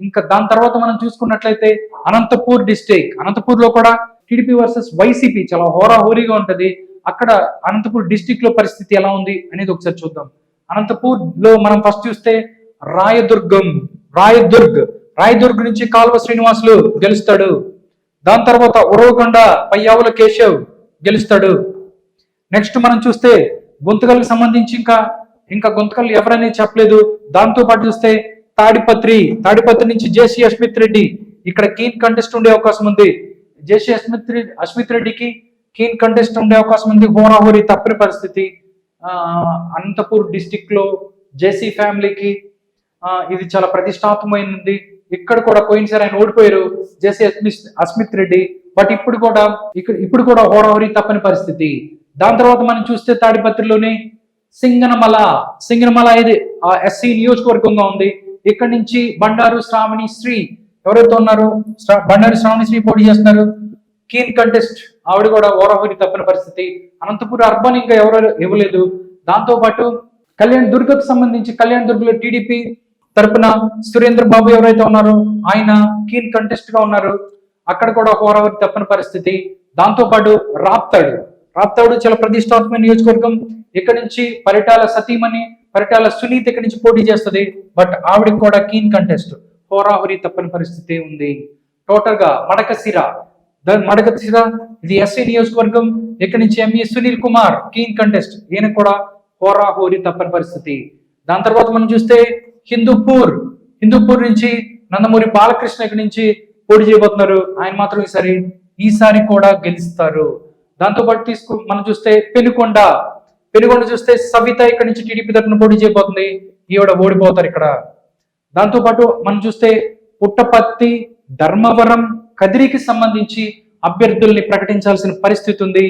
ఇంకా దాని తర్వాత మనం చూసుకున్నట్లయితే అనంతపూర్ డిస్టిక్ అనంతపూర్లో కూడా టీడీపీ వర్సెస్ వైసీపీ చాలా హోరాహోరీగా ఉంటది. అక్కడ అనంతపూర్ డిస్టిక్లో పరిస్థితి ఎలా ఉంది అనేది ఒకసారి చూద్దాం. అనంతపూర్లో మనం ఫస్ట్ చూస్తే రాయదుర్గం రాయదుర్గ్ రాయదుర్గ్ నుంచి కాల్వ శ్రీనివాసులు గెలుస్తాడు. దాని తర్వాత ఉరవకొండ పయ్యావుల కేశవ్ గెలుస్తాడు. నెక్స్ట్ మనం చూస్తే గుంతకల్కి సంబంధించి ఇంకా ఇంకా గుంతకల్ ఎవరనేది చెప్పలేదు. దాంతో పాటు చూస్తే తాడిపత్రి తాడిపత్రి నుంచి జేసీ అస్మిత్ రెడ్డి. ఇక్కడ కీన్ కంటెస్ట్ ఉండే అవకాశం ఉంది. జేసీ అస్మిత్ రెడ్డి అస్మిత్ రెడ్డికి కీన్ కంటెస్ట్ ఉండే అవకాశం ఉంది. హోరాహోరీ తప్పని పరిస్థితి. అనంతపూర్ డిస్టిక్లో జేసీ ఫ్యామిలీకి ఇది చాలా ప్రతిష్టాత్మకమైనది ఇక్కడ కూడా పోయినసారి ఆయన ఓడిపోయారు జేసీ అస్మిత్ అస్మిత్ రెడ్డి. బట్ ఇప్పుడు కూడా ఇక్కడ ఇప్పుడు కూడా హోరాహోరీ తప్పని పరిస్థితి. దాని తర్వాత మనం చూస్తే తాడిపత్రిలోని సింగనమల. సింగనమల ఇది ఆ ఎస్సీ నియోజకవర్గంగా ఉంది. ఇక్కడ నుంచి బండారు శ్రావణి శ్రీ ఎవరైతే ఉన్నారో శ్రా- బండారు శ్రావణి శ్రీ పోటీ చేస్తున్నారు కీన్ కంటెస్ట్ ఆవిడ కూడా ఓరహోరి తప్పిన పరిస్థితి. అనంతపురం అర్బన్ ఇంకా ఎవరు ఇవ్వలేదు. దాంతోపాటు కళ్యాణ్ దుర్గకు సంబంధించి కళ్యాణ్ దుర్గలో టీడీపీ తరపున సురేంద్ర బాబు ఎవరైతే ఉన్నారో ఆయన కీన్ కంటెస్ట్గా ఉన్నారు. అక్కడ కూడా హోరావరి తప్పని పరిస్థితి. దాంతోపాటు రాప్తాడు. రాప్తాడు చాలా ప్రతిష్టాత్మక నియోజకవర్గం. ఇక్కడ నుంచి పరిటాల సతీమణి పరిటాల సునీత్ ఇక్కడ నుంచి పోటీ చేస్తుంది? బట్ ఆవిడకి కూడా కీన్ కంటెస్ట్. హోరాహోరీ తప్పని పరిస్థితి ఉంది. టోటల్గా మడకశిర మడక సిర ఇది ఎస్సీ నియోజకవర్గం. ఇక్కడ నుంచి ME Sunil Kumar keen contest. ఈయన కూడా హోరాహోరీ తప్పని పరిస్థితి. దాని తర్వాత మనం చూస్తే హిందూపూర్. హిందూపూర్ నుంచి నందమూరి బాలకృష్ణ ఇక్కడ నుంచి పోటీ చేయబోతున్నారు? ఆయన మాత్రం ఈసారి ఈసారి కూడా గెలుస్తారు. దాంతో పాటు తీసుకు మనం చూస్తే పెనుకొండ. పెనుగొండ చూస్తే సవిత ఇక్కడ నుంచి టీడీపీ తరఫున పోటీ చేయబోతుంది. ఈవిడ ఓడిపోతారు ఇక్కడ. దాంతో పాటు మనం చూస్తే పుట్టపత్తి ధర్మవరం కదిరికి సంబంధించి అభ్యర్థుల్ని ప్రకటించాల్సిన పరిస్థితి ఉంది.